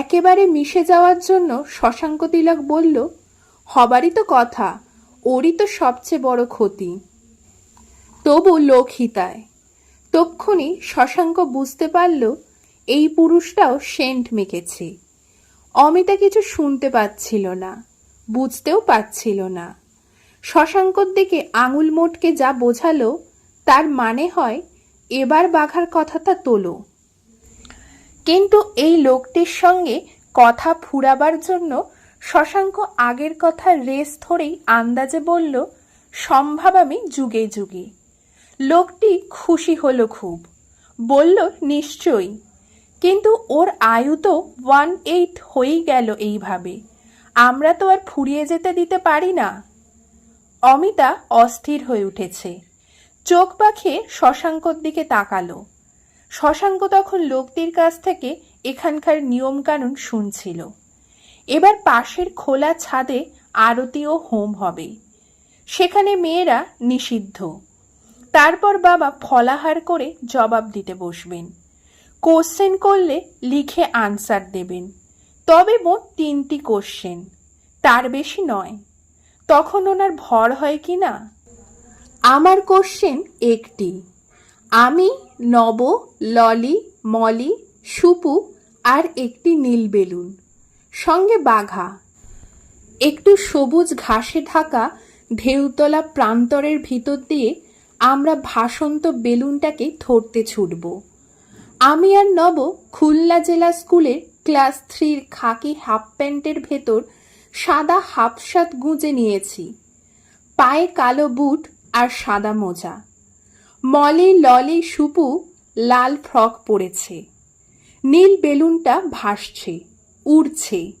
একেবারে মিশে যাওয়ার জন্য শশাঙ্ক তিলক বলল, হবারই তো কথা, ওরই তো সবচেয়ে বড় ক্ষতি। তবু লোক হিতায়। তক্ষুনি শশাঙ্ক বুঝতে পারল, এই পুরুষটাও সেন্ট মেখেছে। অমিতা কিছু শুনতে পাচ্ছিল না, বুঝতেও পারছিল না। শশাঙ্কর দিকে আঙুল মোটকে যা বোঝালো, তার মানে হয়, এবার বাঘার কথাটা তোলো। কিন্তু এই লোকটির সঙ্গে কথা ফুরাবার জন্য শশাঙ্ক আগের কথা রেস ধরেই আন্দাজে বলল, সম্ভব আমি যুগে যুগে। লোকটি খুশি হলো খুব। বলল, নিশ্চয়ই। কিন্তু ওর আয়ু তো ওয়ান এইট হয়েই গেল এইভাবে। আমরা তো আর ফুরিয়ে যেতে দিতে পারি না। অমিতা অস্থির হয়ে উঠেছে। চোখ পাখিয়ে শশাঙ্কর দিকে তাকালো। শশাঙ্ক তখন লোকটির কাছ থেকে এখানকার নিয়মকানুন শুনছিল। এবার পাশের খোলা ছাদে আরতি ও হোম হবে। সেখানে মেয়েরা নিষিদ্ধ। তারপর বাবা ফলাহার করে জবাব দিতে বসবেন। কোশ্চেন করলে লিখে আনসার দেবেন। তবে মোট তিনটি কোশ্চেন। তার বেশি নয়। তখন ওনার ভর হয় কি না আমার কোশ্চেন একটি। আমি নব, ললি, মলি, সুপু আর একটি নীল বেলুন। সঙ্গে বাঘা। একটু সবুজ ঘাসে ঢাকা ঢেউতলা প্রান্তরের ভিতর দিয়ে আমরা ভাসন্ত বেলুনটাকে ধরতে ছুটব। আমি আর নব খুলনা জেলা স্কুলের ক্লাস থ্রির খাকি হাফ প্যান্টের ভেতর সাদা হাফসাত গুঁজে নিয়েছি। পায়ে কালো বুট আর সাদা মোজা। মলি ললে সুপু লাল ফ্রক পরেছে। নীল বেলুনটা ভাসছে, উড়ছে।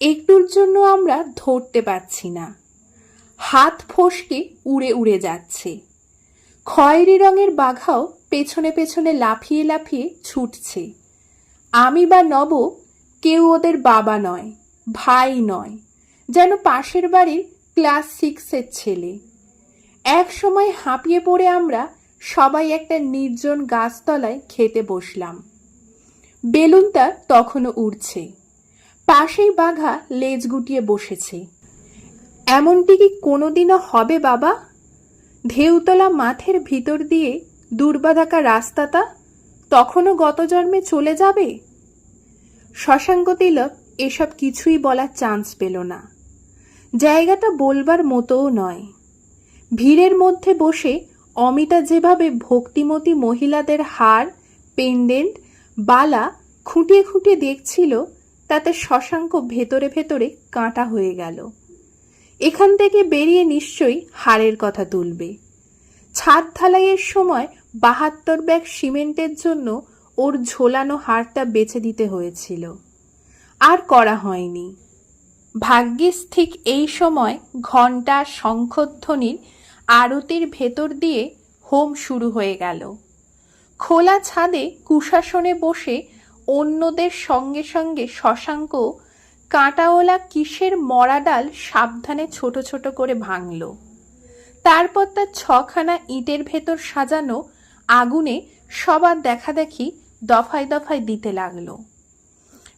একটুর জন্য আমরা ধরতে পারছি না। হাত ফসকে উড়ে উড়ে যাচ্ছে। খয়েরি রঙের বাঘাও পেছনে পেছনে লাফিয়ে লাফিয়ে ছুটছে। আমি বা নব কেউ ওদের বাবা নয়, ভাই নয়, যেন পাশের বাড়ির ক্লাস সিক্সের ছেলে। এক সময় হাঁপিয়ে পড়ে আমরা সবাই একটা নির্জন গাছতলায় খেতে বসলাম। বেলুনটা তখনও উড়ছে। পাশেই বাঘা লেজ গুটিয়ে বসেছে। এমনটি কি কোনোদিনও হবে বাবা? ঢেউতলা মাঠের ভিতর দিয়ে দুর্বাধাকা রাস্তাটা তখনও গত জন্মে চলে যাবে? শশাঙ্ক তিলক এসব কিছুই বলার চান্স পেল না। জায়গাটা বলবার মতোও নয়। ভিড়ের মধ্যে বসে অমিতা যেভাবে ভক্তিমতী মহিলাদের হার, পেন্ডেন্ট, বালা খুঁটিয়ে খুঁটিয়ে দেখছিল, তাতে শশাঙ্ক ভেতরে ভেতরে কাঁটা হয়ে গেল। এখান থেকে বেরিয়ে নিশ্চয়ই হারের কথা তুলবে। ছাদ ঢালাইয়ের সময় বাহাত্তর ব্যাগ সিমেন্টের জন্য ওর ঝোলানো হারটা বেছে দিতে হয়েছিল। আর করা হয়নি। ভাগ্যিস ঠিক এই সময় ঘণ্টা শঙ্খধ্বনির আরতির ভেতর দিয়ে হোম শুরু হয়ে গেল। খোলা ছাদে কুশাসনে বসে অন্যদের সঙ্গে সঙ্গে শশাঙ্ক, কাঁটাওয়ালা কিসের মরা ডাল সাবধানে ছোট ছোট করে ভাঙল। তারপর তার ছখানা ইটের ভেতর সাজানো আগুনে সবার দেখা দেখি দফায় দফায় দিতে লাগল।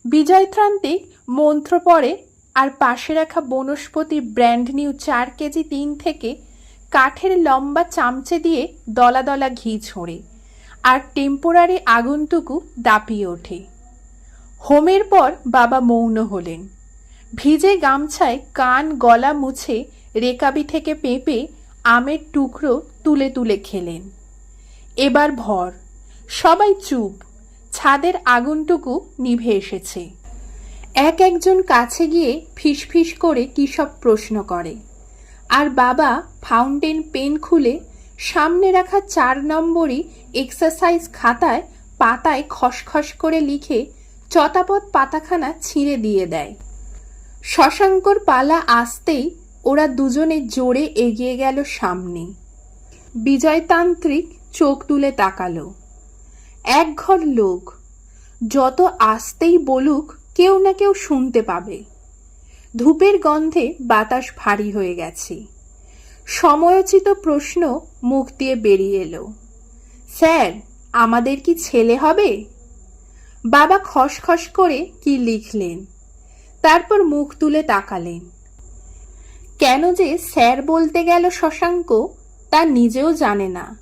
বিজয়ত্রান্তিক মন্ত্র পড়ে আর পাশে রাখা বনস্পতি ব্র্যান্ড নিউ চার কেজি তিন থেকে কাঠের লম্বা চামচে দিয়ে দলা দলা ঘি ছোঁড়ে আর টেম্পোরারি আগুনটুকু দাপিয়ে ওঠে। হোমের পর বাবা মৌন হলেন। ভিজে গামছায় কান গলা মুছে রেকাবি থেকে পেঁপে আমের টুকরো তুলে তুলে খেলেন। এবার ভর, সবাই চুপ, ছাদের আগুনটুকু নিভে এসেছে। এক একজন কাছে গিয়ে ফিসফিস করে কী সব প্রশ্ন করে। আর বাবা ফাউন্টেন পেন খুলে সামনে রাখা চার নম্বরই এক্সারসাইজ খাতায় পাতায় খসখস করে লিখে চতাপথ পাতাখানা ছিঁড়ে দিয়ে দেয়। শশাঙ্কর পালা আসতেই ওরা দুজনে জোরে এগিয়ে গেল সামনে। বিজয়তান্ত্রিক চোখ তুলে তাকালো। এক ঘর লোক, যত আসতেই বলুক কেউ না কেউ শুনতে পাবে। ধূপের গন্ধে বাতাস ভারী হয়ে গেছে। সময়োচিত প্রশ্ন মুখ দিয়ে বেরিয়ে এলো। স্যার, আমাদের কি ছেলে হবে? বাবা খসখস করে কি লিখলেন? তারপর মুখ তুলে তাকালেন। কেন যে স্যার বলতে গেল শশাঙ্ক, তা নিজেও জানে না।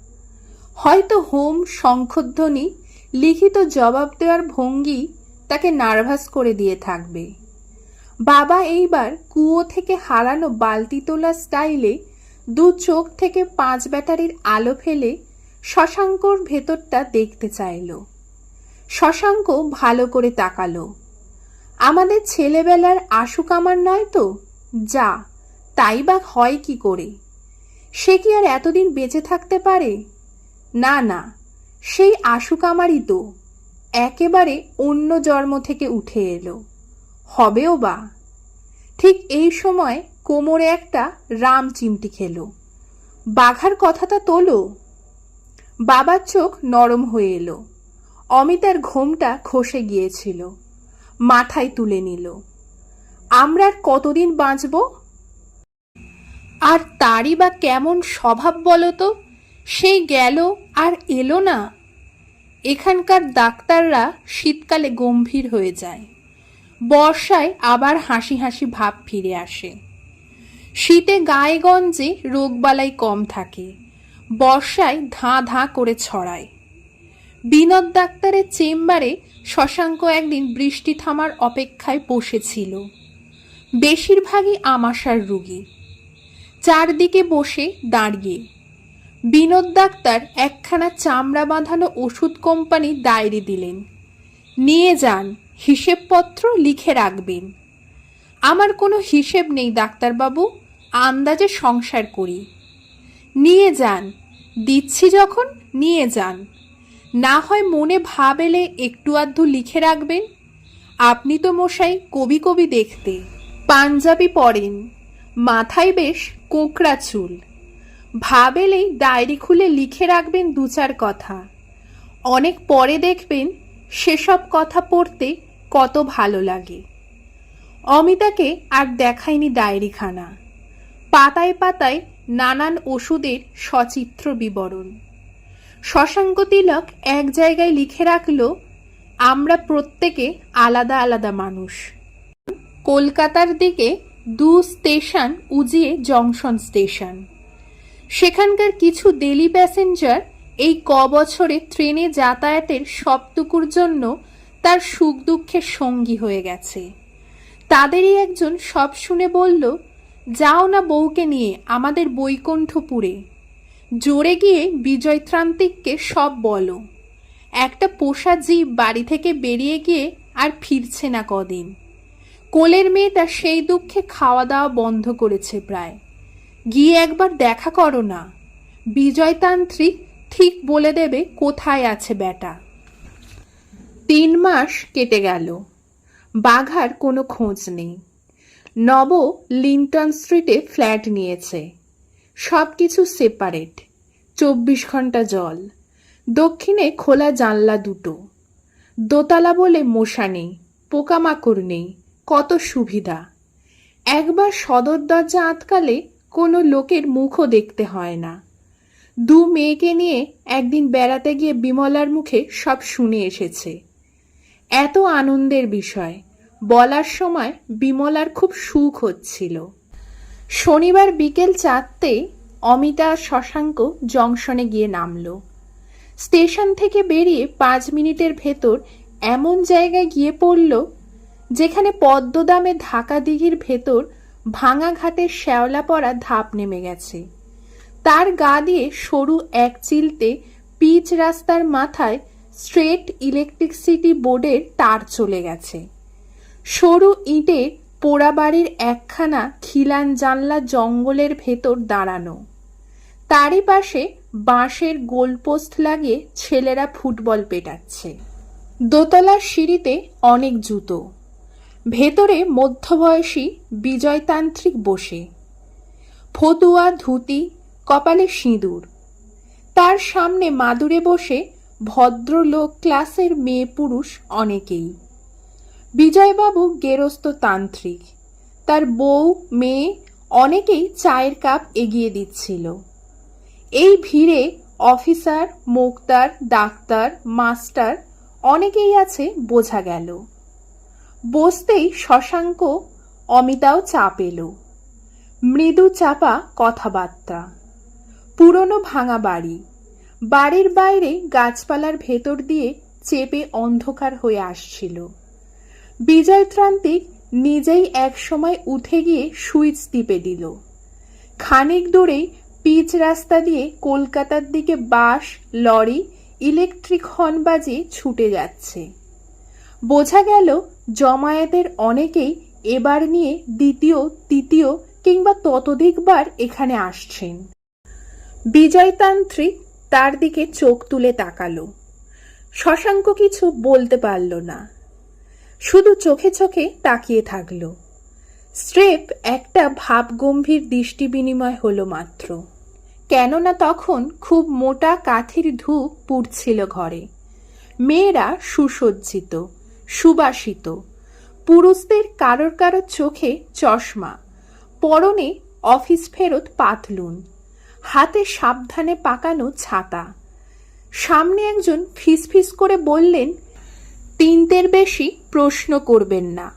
হয়তো হোম শঙ্খধ্বনি লিখিত জবাব দেওয়ার ভঙ্গি তাকে নার্ভাস করে দিয়ে থাকবে। বাবা এইবার কুয়ো থেকে হারানো বালতি তোলা স্টাইলে দু চোখ থেকে পাঁচ ব্যাটারির আলো ফেলে শশাঙ্কর ভেতরটা দেখতে চাইল। শশাঙ্ক ভালো করে তাকালো। আমাদের ছেলেবেলার আশুক আমার নয় তো? যা, তাই বা হয় কি করে? সে কি আর এতদিন বেঁচে থাকতে পারে? না না, সেই আশুক আমারই তো। একেবারে অন্য জন্ম থেকে উঠে এলো। হবেও বা? ঠিক এই সময় কোমরে একটা রাম চিমটি খেলো। বাঘার কথাটা তোলো? বাবার চোখ নরম হয়ে এলো। অমিতার ঘোমটা খসে গিয়েছিল। মাথায় তুলে নিল। আমরা আর কতদিন বাঁচব? আর তারই বা কেমন স্বভাব বলো তো? সেই গেল আর এলো না। এখানকার ডাক্তাররা শীতকালে গম্ভীর হয়ে যায়। বর্ষায় আবার হাসি হাসি ভাব ফিরে আসে। শীতে গায়েগঞ্জে রোগবালাই কম থাকে, বর্ষায় ধাঁ ধাঁ করে ছড়ায়। বিনোদ ডাক্তারের চেম্বারে শশাঙ্ক একদিন বৃষ্টি থামার অপেক্ষায় বসেছিল। বেশিরভাগই আমাশার রুগী। চারদিকে বসে দাঁড়িয়ে। বিনোদ ডাক্তার একখানা চামড়া বাঁধানো ওষুধ কোম্পানি ডায়েরি দিলেন। নিয়ে যান। হিসেবপত্র লিখে রাখবেন। আমার কোনো হিসেব নেই, ডাক্তারবাবু। আন্দাজে সংসার করি। নিয়ে যান। দিচ্ছি যখন, নিয়ে যান। না হয় মনে ভাব এলে একটু আধটু লিখে রাখবেন। আপনি তো মশাই কবি কবি দেখতে। পাঞ্জাবি পরেন। মাথায় বেশ কোকড়া চুল। ভাব এলেই ডায়েরি খুলে লিখে রাখবেন দু চার কথা। অনেক পরে দেখবেন সেসব কথা পড়তে কত ভালো লাগে। অমিতাকে আর দেখায়নি ডায়েরিখানা। পাতায় পাতায় নানান ওষুধের সচিত্র বিবরণ। শশাঙ্ক তিলক এক জায়গায় লিখে রাখল, আমরা প্রত্যেকে আলাদা আলাদা মানুষ। কলকাতার দিকে দু স্টেশন, উজিয়ে জংশন স্টেশন। সেখানকার কিছু ডেলি প্যাসেঞ্জার এই ক বছরে ট্রেনে যাতায়াতের সবটুকুর জন্য তার সুখ দুঃখের সঙ্গী হয়ে গেছে। তাদেরই একজন সব শুনে বলল, যাও না বউকে নিয়ে আমাদের বৈকুণ্ঠপুরে। জোরে গিয়ে বিজয়ত্রান্তিককে সব বলো। একটা পোষা জীব বাড়ি থেকে বেরিয়ে গিয়ে আর ফিরছে না কদিন। কোলের মেয়ে তার সেই দুঃখে খাওয়া দাওয়া বন্ধ করেছে প্রায়। গিয়ে একবার দেখা করো না। বিজয়তান্ত্রিক ঠিক বলে দেবে কোথায় আছে বেটা তিন মাস কেটে গেল। বাঘার কোনো খোঁজ নেই। নব লিন্টন স্ট্রিটে ফ্ল্যাট নিয়েছে। সব কিছু সেপারেট। চব্বিশ ঘণ্টা জল। দক্ষিণে খোলা জানলা দুটো। দোতলা বলে মশা নেই, পোকামাকড় নেই, কত সুবিধা। একবার সদর দরজা আটকালে কোনো লোকের মুখও দেখতে হয় না। দু মেয়েকে নিয়ে একদিন বেড়াতে গিয়ে বিমলার মুখে সব শুনে এসেছে। এত আনন্দের বিষয়। বলার সময় বিমলার খুব সুখ হচ্ছিল। শনিবার বিকেল চারটে অমিতা শশাঙ্ক জংশনে গিয়ে নামল। স্টেশন থেকে বেরিয়ে পাঁচ মিনিটের ভেতর এমন জায়গায় গিয়ে পড়ল যেখানে পদ্মদামে ঢাকা দিঘির ভেতর ভাঙা ঘাটের শ্যাওলা পড়া ধাপ নেমে গেছে। তার গা দিয়ে সরু এক চিলতে পিচ রাস্তার মাথায় স্ট্রেট ইলেকট্রিসিটি বোর্ডের তার চলে গেছে। সরু ইটে পোড়া বাড়ির একখানা খিলান জানলা জঙ্গলের ভেতর দাঁড়ানো। তারই পাশে বাঁশের গোলপোস্ট লাগিয়ে ছেলেরা ফুটবল পেটাচ্ছে। দোতলার সিঁড়িতে অনেক জুতো। ভেতরে মধ্যবয়সী বিজয়তান্ত্রিক বসে। ফতুয়া ধুতি, কপালে সিঁদুর। তার সামনে মাদুরে বসে ভদ্রলোক ক্লাসের মেয়ে পুরুষ অনেকেই। বিজয়বাবু গেরস্ত তান্ত্রিক। তার বউ, মেয়ে অনেকেই চায়ের কাপ এগিয়ে দিচ্ছিল। এই ভিড়ে অফিসার, মোক্তার, ডাক্তার, মাস্টার অনেকেই আছে বোঝা গেল। বসতেই শশাঙ্ক অমিতাও চাপ এলো মৃদু চাপা কথাবার্তা। পুরনো ভাঙা বাড়ি। বাড়ির বাইরে গাছপালার ভেতর দিয়ে চেপে অন্ধকার হয়ে আসছিল। বিজয়ত্রান্তিক নিজেই একসময় উঠে গিয়ে সুইচ টিপে দিল। খানিক দূরেই পিচ রাস্তা দিয়ে কলকাতার দিকে বাস লরি, ইলেকট্রিক হর্ন বাজিয়ে ছুটে যাচ্ছে। বোঝা গেল জমায়েতের অনেকেই এবার নিয়ে দ্বিতীয়, তৃতীয় কিংবা ততোধিকবার এখানে আসছেন। বিজয়তান্ত্রিক তার দিকে চোখ তুলে তাকালো। শশাঙ্ক কিছু বলতে পারল না। শুধু চোখে চোখে তাকিয়ে থাকল। স্রেফ একটা ভাবগম্ভীর দৃষ্টি বিনিময় হলো মাত্র। কেননা তখন খুব মোটা কাঠির ধূপ পুড়ছিল ঘরে। মেয়েরা সুসজ্জিত, সুবাসিত। পুরুষদের কারোর কারোর চোখে চশমা। পরনে অফিস ফেরত পাতলুন। হাতে সাবধানে পাকানো ছাতা। সামনে একজন ফিসফিস করে বললেন, তিনটের বেশি প্রশ্ন করবেন না।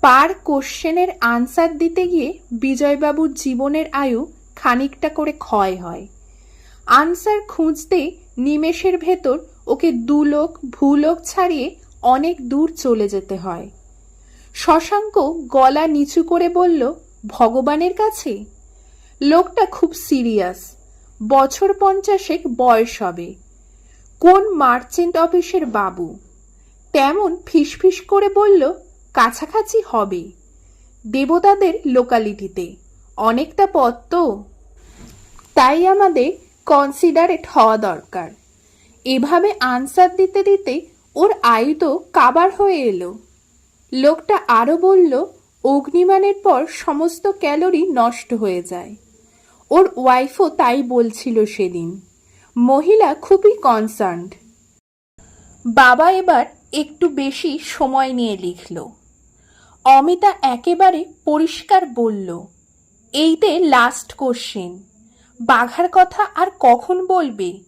পার কোশ্চেনের আনসার দিতে গিয়ে বিজয়বাবুর জীবনের আয়ু খানিকটা করে ক্ষয় হয়। আনসার খুঁজতে নিমেষের ভেতর ওকে দুলোক, ভূলোক ছাড়িয়ে অনেক দূর চলে যেতে হয়। শশাঙ্ক গলা নিচু করে বলল, ভগবানের কাছে? লোকটা খুব সিরিয়াস। বছর পঞ্চাশেক বয়স হবে। কোন মার্চেন্ট অফিসের বাবু? তেমন ফিসফিস করে বলল, কাছাকাছি হবে। দেবতাদের লোকালিটিতে। অনেকটা পথ তো। তাই আমাদের কনসিডারেট হওয়া দরকার। এভাবে আনসার দিতে দিতে ওর আয়ু তো কাবার হয়ে এলো। লোকটা আরও বলল, অগ্নিমানের পর সমস্ত ক্যালোরি নষ্ট হয়ে যায়। ওর ওয়াইফও তাই বলছিল সেদিন। মহিলা খুবই কনসার্নড বাবা এবার একটু বেশি সময় নিয়ে লিখল। অমিতা একেবারে পরিষ্কার বলল এইতে লাস্ট কোশ্চেন বাঘার কথা আর কখন বলবে?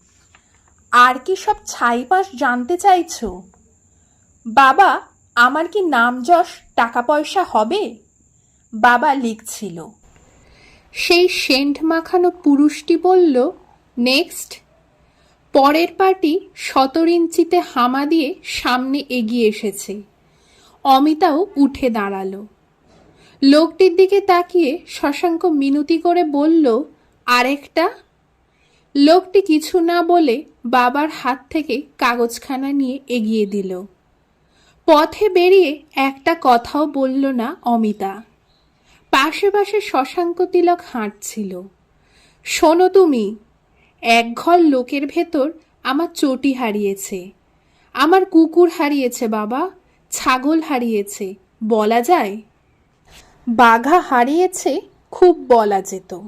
আর কি সব ছাইপাশ জানতে চাইছো? বাবা, আমার কি নাম যশ টাকা পয়সা হবে? বাবা লিখছিল সেই সেন্ট মাখানো পুরুষটি বলল, নেক্সট। পরের পার্টি সতর ইঞ্চিতে হামা দিয়ে সামনে এগিয়ে এসেছে। অমিতাও উঠে দাঁড়াল। লোকটির দিকে তাকিয়ে শশাঙ্ক মিনতি করে বলল, আরেকটা? লোকটি কিছু না বলে বাবার হাত থেকে কাগজখানা নিয়ে এগিয়ে দিল। পথে বেরিয়ে একটা কথাও বলল না অমিতা। পাশে পাশে শশাঙ্ক তিলক হাঁটছিল। শোনো তুমি, এক ঘর লোকের ভেতর আমার চটি হারিয়েছে। আমার কুকুর হারিয়েছে বাবা, ছাগল হারিয়েছে, বলা যায়? বাঘা হারিয়েছে, খুব বলা যেত।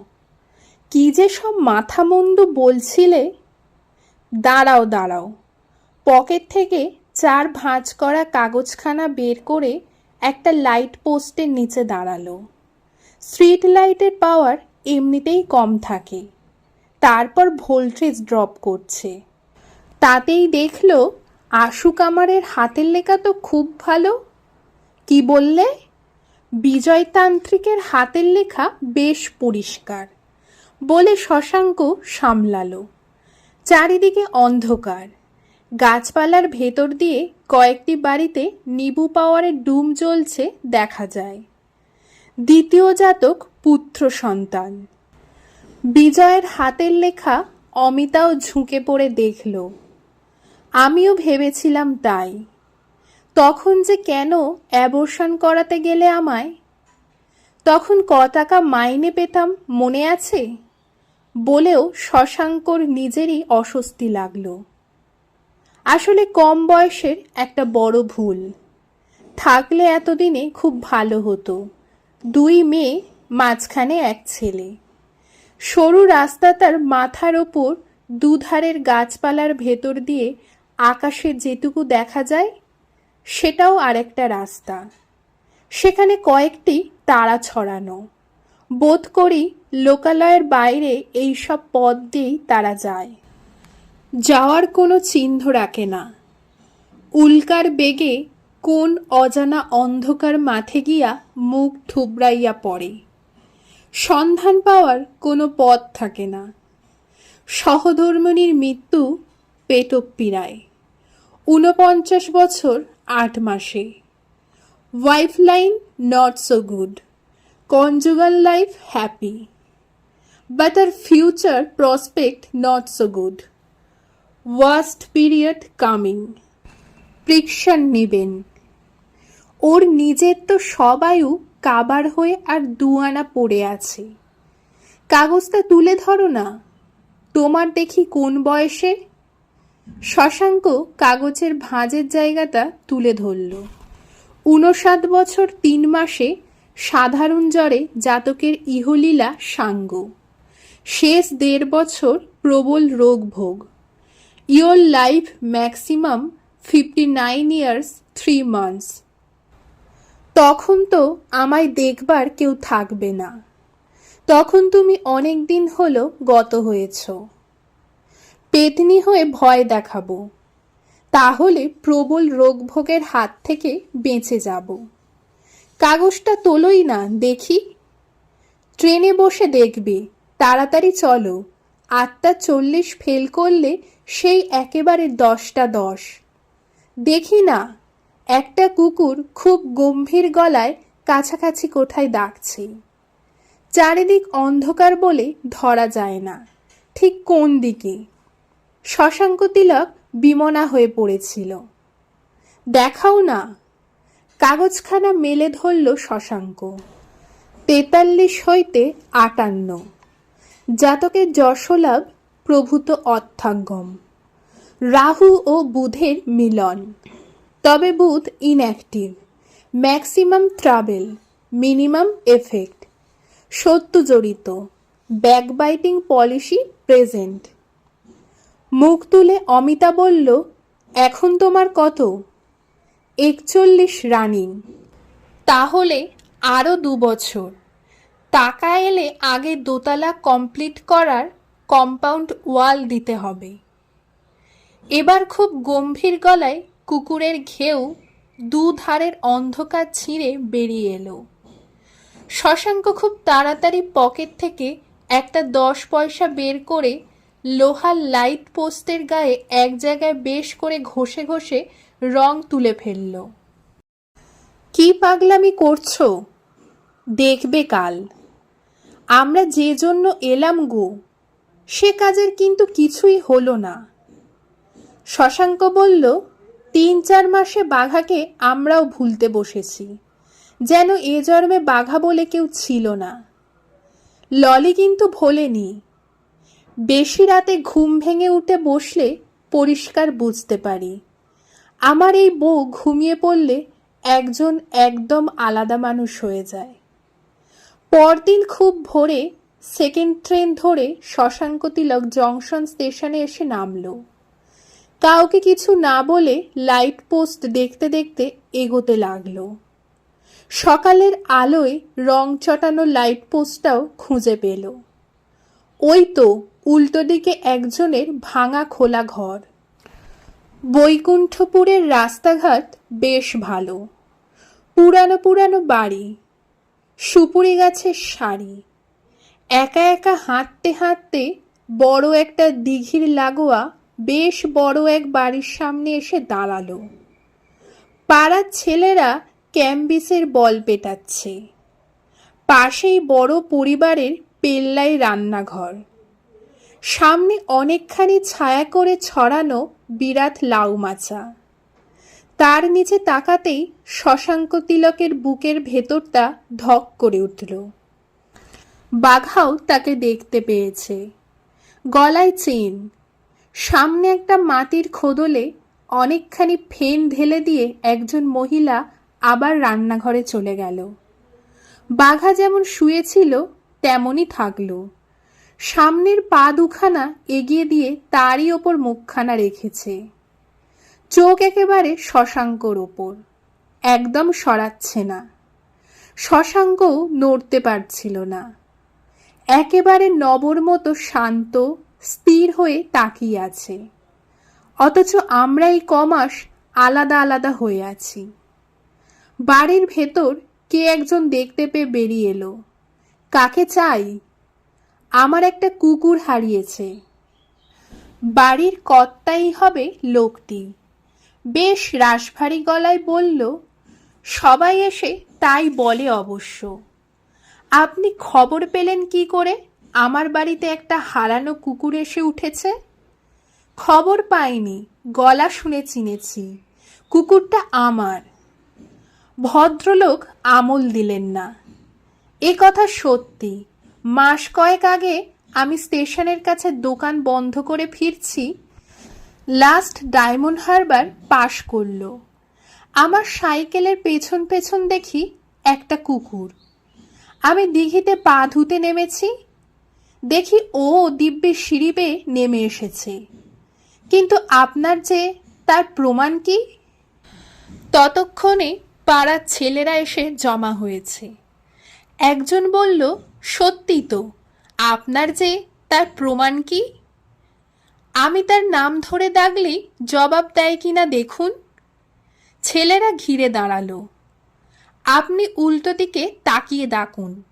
কি যে সব মাথা মন্দ বলছিলে? দাঁড়াও দাঁড়াও। পকেট থেকে চার ভাঁজ করা কাগজখানা বের করে একটা লাইট পোস্টের নিচে দাঁড়াল। স্ট্রিট লাইটের পাওয়ার এমনিতেই কম থাকে। তারপর ভোল্টেজ ড্রপ করছে। তাতেই দেখল আশু কামারের হাতের লেখা তো খুব ভালো। কি বললে? বিজয়তান্ত্রিকের হাতের লেখা বেশ পরিষ্কার বলে শশাঙ্ক সামলালো। চারিদিকে অন্ধকার। গাছপালার ভেতর দিয়ে কয়েকটি বাড়িতে নিবু পাওয়ারের ডুম জ্বলছে দেখা যায়। দ্বিতীয় জাতক পুত্র সন্তান। বিজয়ের হাতের লেখা অমিতাও ঝুঁকে পড়ে দেখল। আমিও ভেবেছিলাম তাই। তখন যে কেন অ্যাবর্শন করাতে গেলে আমায়? তখন ক টাকা মাইনে পেতাম মনে আছে? বলেও শশাঙ্কর নিজেরই অস্বস্তি লাগল। আসলে কম বয়সের একটা বড় ভুল। থাকলে এতদিনে খুব ভালো হতো। দুই মেয়ে, মাঝখানে এক ছেলে। সরু রাস্তা তার মাথার ওপর দুধারের গাছপালার ভেতর দিয়ে আকাশে যেটুকু দেখা যায়, সেটাও আরেকটা রাস্তা। সেখানে কয়েকটি তারা ছড়ানো। বোধ করি লোকালয়ের বাইরে এই সব পথ দিয়েই তারা যায়। যাওয়ার কোনো চিহ্ন রাখে না। উল্কার বেগে কোন অজানা অন্ধকার মাঠে গিয়া মুখ থুবড়াইয়া পড়ে। সন্ধান পাওয়ার কোনো পথ থাকে না। সহধর্মিনীর মৃত্যু পেটপ্পীড়ায় ঊনপঞ্চাশ বছর আট মাসে। Wife line not so good. Conjugal life happy. But R future prospect not so good. Worst period coming. Precaution নিবেন। ওর নিজের তো সবায়ু কাবার হয়ে আর দুয়ানা পড়ে আছে। কাগজটা তুলে ধরো না। তোমার দেখি কোন বয়সে? শশাঙ্ক কাগজের ভাঁজের জায়গাটা তুলে ধরল। ঊনষাট বছর তিন মাসে সাধারণ জ্বরে জাতকের ইহলীলা সাঙ্গ। শেষ দেড় বছর প্রবল রোগ ভোগ your life maximum fifty nine years three months. তখন তো আমায় দেখবার কেউ থাকবে না। তখন তুমি অনেক দিন হলো গত হয়েছ। পেতনি হয়ে ভয় দেখাবো। তাহলে প্রবল রোগভোগের হাত থেকে বেঁচে যাব। কাগজটা তোলোই না, দেখি। ট্রেনে বসে দেখবে, তাড়াতাড়ি চলো। আটটা চল্লিশ ফেল করলে সেই একেবারে দশটা দশ। দেখি না একটা কুকুর খুব গম্ভীর গলায় কাছাকাছি কোথায় ডাকছে। চারিদিক অন্ধকার বলে ধরা যায় না। ঠিক কোন দিকে? শশাঙ্ক তিলক বিমনা হয়ে পড়েছিল। দেখাও না। কাগজখানা মেলে ধরল শশাঙ্ক। তেতাল্লিশ হইতে আটান্ন। জাতকের যশোলাভ প্রভূত অর্থাঙ্গম। রাহু ও বুধের মিলন। তবে Budh inactive maximum travel minimum effect সত্য জড়িত ব্যাকবাইটিং পলিসি প্রেজেন্ট মুখ তুলে অমিতা বলল, এখন তোমার কত? একচল্লিশ রানিং তাহলে আরও দু বছর। টাকা এলে আগে দোতলা কমপ্লিট করার কম্পাউন্ড ওয়াল দিতে হবে। এবার খুব গম্ভীর গলায় কুকুরের ঘেউ দুধারের অন্ধকার ছিঁড়ে বেরিয়ে এলো। শশাঙ্ক খুব তাড়াতাড়ি পকেট থেকে একটা দশ পয়সা বের করে লোহার লাইট পোস্টের গায়ে এক জায়গায় বেশ করে ঘষে ঘষে রং তুলে ফেলল। কি পাগলামি করছ? দেখবে কাল। আমরা যে জন্য এলাম গো, সে কাজের কিন্তু কিছুই হলো না। শশাঙ্ক বলল তিন চার মাসে বাঘাকে আমরাও ভুলতে বসেছি। যেন এ জন্মে বাঘা বলে কেউ ছিল না। ললি কিন্তু ভোলেনি। বেশি রাতে ঘুম ভেঙে উঠে বসলে পরিষ্কার বুঝতে পারি। আমার এই বউ ঘুমিয়ে পড়লে একজন একদম আলাদা মানুষ হয়ে যায়। পরদিন খুব ভোরে সেকেন্ড ট্রেন ধরে শশাঙ্ক তিলক জংশন স্টেশনে এসে নামলো। কাউকে কিছু না বলে লাইট পোস্ট দেখতে দেখতে এগোতে লাগল। সকালের আলোয় রং চটানো লাইট পোস্টটাও খুঁজে পেল। ওই তো উল্টো দিকে একজনের ভাঙা খোলা ঘর। বৈকুণ্ঠপুরের রাস্তাঘাট বেশ ভালো। পুরানো পুরানো বাড়ি। সুপুরি গাছের শাড়ি। একা একা হাঁটতে হাঁটতে বড় একটা দিঘির লাগোয়া বেশ বড় এক বাড়ির সামনে এসে দাঁড়াল। পাড়ার ছেলেরা ক্যাম্বিসের বল পেটাচ্ছে। পাশেই বড় পরিবারের পেল্লাই রান্নাঘর। সামনে অনেকখানি ছায়া করে ছড়ানো বিরাট লাউ মাচা তার নিচে তাকাতেই শশাঙ্ক তিলকের বুকের ভেতরটা ধক করে উঠল। বাঘাও তাকে দেখতে পেয়েছে। গলায় চেন সামনে একটা মাটির খোদলে অনেকখানি ফেন ঢেলে দিয়ে একজন মহিলা আবার রান্নাঘরে চলে গেল। বাঘা যেমন শুয়েছিল তেমনই থাকল। সামনের পা দুখানা এগিয়ে দিয়ে তারই ওপর মুখখানা রেখেছে। চোখ একেবারে শশাঙ্কর ওপর, একদম সরাচ্ছে না। শশাঙ্কও নড়তে পারছিল না। একেবারে নবর মতো শান্ত স্থির হয়ে তাকিয়ে আছে। অথচ আমরা এই কমাস আলাদা আলাদা হয়ে আছি। বাড়ির ভেতর কে একজন দেখতে পেয়ে বেরিয়ে এলো। কাকে চাই? আমার একটা কুকুর হারিয়েছে। বাড়ির কর্তাই হবে লোকটি। বেশ রাশভারী গলায় বলল, সবাই এসে তাই বলে অবশ্য। আপনি খবর পেলেন কি করে? আমার বাড়িতে একটা হারানো কুকুর এসে উঠেছে? খবর পাইনি, গলা শুনে চিনেছি। কুকুরটা আমার। ভদ্রলোক আমল দিলেন না। এ কথা সত্যি। মাস কয়েক আগে আমি স্টেশনের কাছে দোকান বন্ধ করে ফিরছি। লাস্ট ডায়মন্ড হারবার পাশ করল। আমার সাইকেলের পেছন পেছন দেখি একটা কুকুর। আমি দিঘিতে পা ধুতে নেমেছি দেখি ও দিব্যি সিঁড়ি বেয়ে নেমে এসেছে। কিন্তু আপনার যে তার প্রমাণ কি? ততক্ষণে পাড়ার ছেলেরা এসে জমা হয়েছে। একজন বলল, সত্যি তো, আপনার যে তার প্রমাণ কি? আমি তার নাম ধরে ডাকলেই জবাব দেয় কি না দেখুন। ছেলেরা ঘিরে দাঁড়াল। আপনি উল্টো দিকে তাকিয়ে ডাকুন।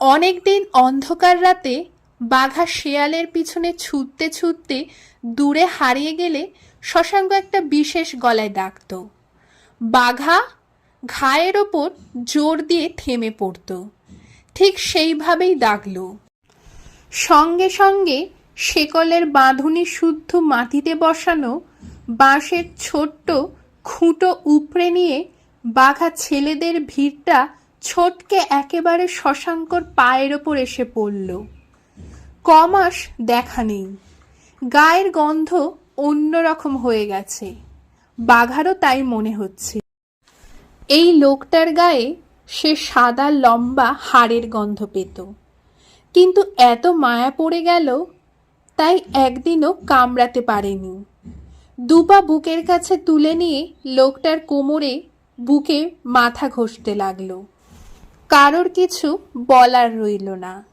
অনেকদিন অন্ধকার রাতে বাঘা শেয়ালের পিছনে ছুটতে ছুটতে দূরে হারিয়ে গেলে শশাঙ্ক একটা বিশেষ গলায় ডাকত। বাঘা ঘায়ের ওপর জোর দিয়ে থেমে পড়ত। ঠিক সেইভাবেই ডাকল। সঙ্গে সঙ্গে শেকলের বাঁধুনি শুদ্ধ মাটিতে বসানো বাঁশের ছোট্ট খুঁটো উপড়ে নিয়ে বাঘা ছেলেদের ভিড়টা ছোটকে একেবারে শশাঙ্কর পায়ের ওপর এসে পড়ল। কমাস দেখা নেই। গায়ের গন্ধ অন্যরকম হয়ে গেছে। বাঘারও তাই মনে হচ্ছে। এই লোকটার গায়ে সে সাদা লম্বা হাড়ের গন্ধ পেত। কিন্তু এত মায়া পড়ে গেল, তাই একদিনও কামড়াতে পারেনি। দুপা বুকের কাছে তুলে নিয়ে লোকটার কোমরে বুকে মাথা ঘষতে লাগল। কারোর কিছু বলার রইল না।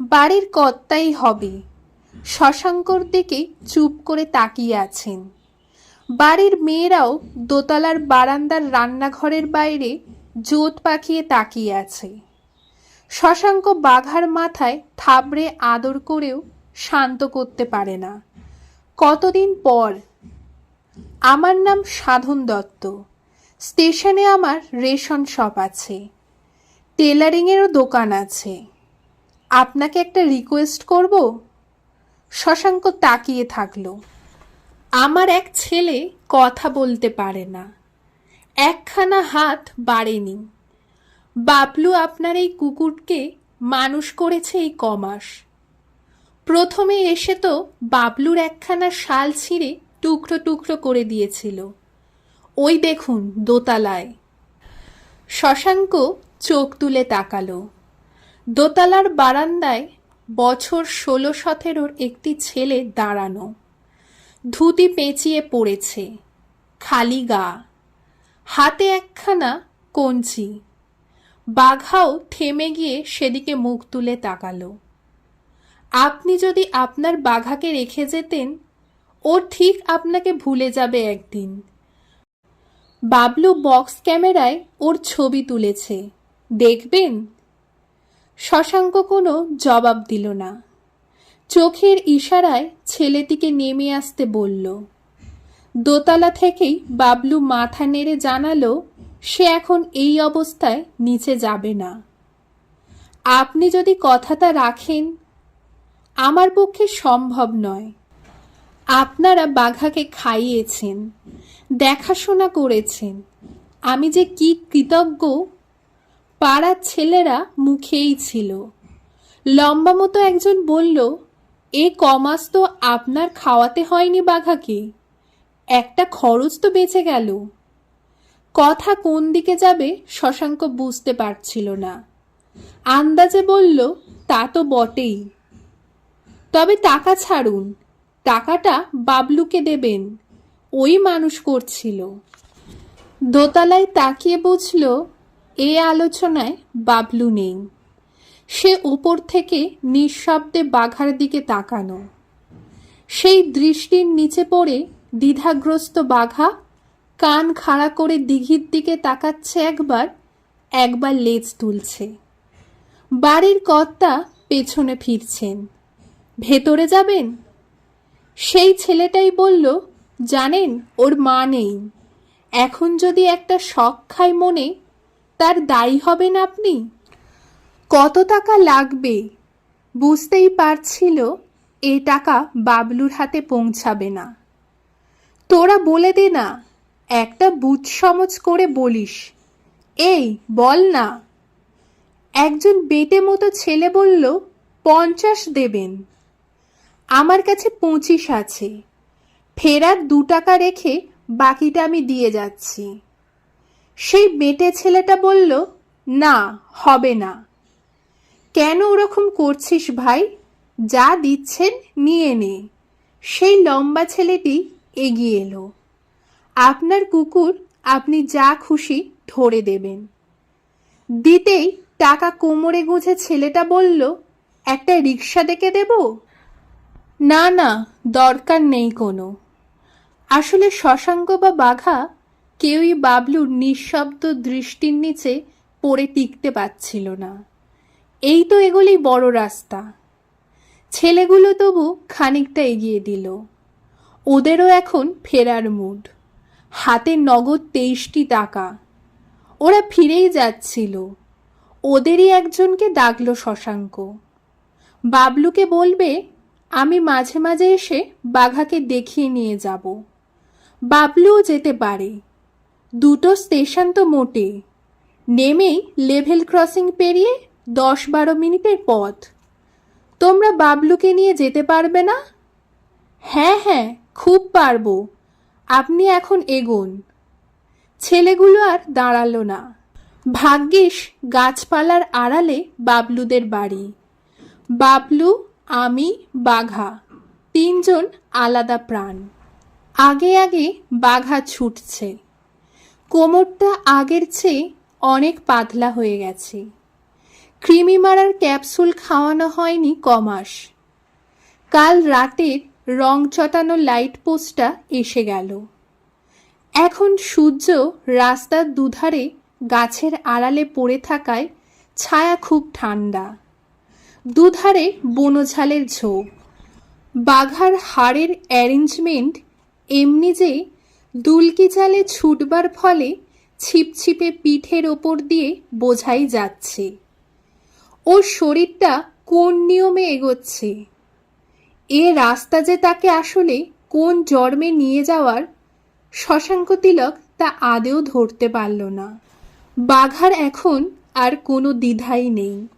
বাড়ির কর্তাই হবে। শশাঙ্কর দিকে চুপ করে তাকিয়ে আছেন। বাড়ির মেয়েরাও দোতলার বারান্দার রান্নাঘরের বাইরে জোট পাকিয়ে তাকিয়ে আছে। শশাঙ্ক বাঘার মাথায় থাবড়ে আদর করেও শান্ত করতে পারে না। কতদিন পর? আমার নাম সাধন দত্ত। স্টেশনে আমার রেশন শপ আছে। টেলারিংয়েরও দোকান আছে। আপনাকে একটা রিকোয়েস্ট করব? শশাঙ্ক তাকিয়ে থাকল। আমার এক ছেলে কথা বলতে পারে না। একখানা হাত বাড়েনি। বাবলু আপনার এই কুকুরকে মানুষ করেছে এই কমাস। প্রথমে এসে তো বাবলুর একখানা শাল ছিঁড়ে টুকরো টুকরো করে দিয়েছিল। ওই দেখুন দোতলায়। শশাঙ্ক চোখ তুলে তাকালো। দোতলার বারান্দায় বছর ষোলো সতেরোর একটি ছেলে দাঁড়ানো। ধুতি পেঁচিয়ে পড়েছে, খালি গা, হাতে একখানা কঞ্চি। বাঘাও থেমে গিয়ে সেদিকে মুখ তুলে তাকালো। আপনি যদি আপনার বাঘাকে রেখে যেতেন, ও ঠিক আপনাকে ভুলে যাবে একদিন। বাবলু বক্স ক্যামেরায় ওর ছবি তুলেছে। দেখবেন? শশাঙ্ক কোনো জবাব দিল না। চোখের ইশারায় ছেলেটিকে নেমে আসতে বলল। দোতলা থেকেই বাবলু মাথা নেড়ে জানালো, সে এখন এই অবস্থায় নিচে যাবে না। আপনি যদি কথাটা রাখেন, আমার পক্ষে সম্ভব নয়। আপনারা বাঘাকে খাইয়েছেন, দেখাশোনা করেছেন। আমি যে কি কৃতজ্ঞ পাড়ার ছেলেরা মুখেই ছিল। লম্বা মতো একজন বলল, এ কমাস তো আপনার খাওয়াতে হয়নি বাঘাকে। একটা খরচ তো বেঁচে গেল। কথা কোন দিকে যাবে শশাঙ্ক বুঝতে পারছিল না। আন্দাজে বলল, তা তো বটেই। তবে টাকা ছাড়ুন। টাকাটা বাবলুকে দেবেন। ওই মানুষ করছিল। দোতলায় তাকিয়ে বুঝল এ আলোচনায় বাবলু নেই। সে উপর থেকে নিঃশব্দে বাঘার দিকে তাকানো। সেই দৃষ্টির নিচে পড়ে দ্বিধাগ্রস্ত বাঘা কান খাড়া করে দিঘির দিকে তাকাচ্ছে একবার একবার লেজ তুলছে। বাড়ির কর্তা পেছনে ফিরছেন। ভেতরে যাবেন? সেই ছেলেটাই বলল, জানেন, ওর মা নেই। এখন যদি একটা শখ খায় মনে তার দায়ী হবেন আপনি? কত টাকা লাগবে? বুঝতেই পারছিল এ টাকা বাবলুর হাতে পৌঁছাবে না। তোরা বলে দে না, একটা বুঝ সমজ করে বলিস। এই, বল না। একজন বেটে মতো ছেলে বলল, পঞ্চাশ দেবেন। আমার কাছে পঁচিশ আছে। ফেরার দু টাকা রেখে বাকিটা আমি দিয়ে যাচ্ছি। সেই বেটে ছেলেটা বলল, না, হবে না। কেন ওরকম করছিস ভাই? যা দিচ্ছেন নিয়ে নে। সেই লম্বা ছেলেটি এগিয়ে এলো। আপনার কুকুর আপনি যা খুশি ধরে দেবেন। দিতেই টাকা কোমরে গুঁজে ছেলেটা বলল, একটা রিক্সা ডেকে দেব? না না, দরকার নেই কোনো। আসলে শশাঙ্ক বা বাঘা কেউই বাবলুর নিঃশব্দ দৃষ্টির নিচে পড়ে টিকতে পারছিল না। এই তো এগুলি বড় রাস্তা। ছেলেগুলো তবু খানিকটা এগিয়ে দিল। ওদেরও এখন ফেরার মুড। হাতে নগদ তেইশটি টাকা। ওরা ফিরেই যাচ্ছিল। ওদেরই একজনকে ডাকলো শশাঙ্ক। বাবলুকে বলবে, আমি মাঝে মাঝে এসে বাঘাকে দেখিয়ে নিয়ে যাব। বাবলুও যেতে পারে। দুটো স্টেশন তো মোটে নেমেই লেভেল ক্রসিং পেরিয়ে দশ বারো মিনিটের পথ। তোমরা বাবলুকে নিয়ে যেতে পারবে না? হ্যাঁ হ্যাঁ খুব পারব। আপনি এখন এগোন। ছেলেগুলো আর দাঁড়াল না। ভাগ্যিস গাছপালার আড়ালে বাবলুদের বাড়ি। বাবলু, আমি, বাঘা, তিনজন আলাদা প্রাণ। আগে আগে বাঘা ছুটছে। কোমরটা আগের চেয়ে অনেক পাতলা হয়ে গেছে। কৃমি মারার ক্যাপসুল খাওয়ানো হয়নি কমাস। কাল রাতের রং চটানো লাইট পোস্টটা এসে গেল। এখন সূর্য রাস্তার দুধারে গাছের আড়ালে পড়ে থাকায় ছায়া খুব ঠান্ডা। দুধারে বনঝালের ঝোপ। বাঘার হাড়ের অ্যারেঞ্জমেন্ট এমনি যে দুলকি চালে ছুটবার ফলে ছিপছিপে পিঠের ওপর দিয়ে বোঝাই যাচ্ছে। ওর শরীরটা কোন নিয়মে এগোচ্ছে? এ রাস্তা যে তাকে আসলে কোন জন্মে নিয়ে যাওয়ার শশাঙ্ক তিলক তা আদেও ধরতে পারল না। বাঘার এখন আর কোনো দ্বিধাই নেই।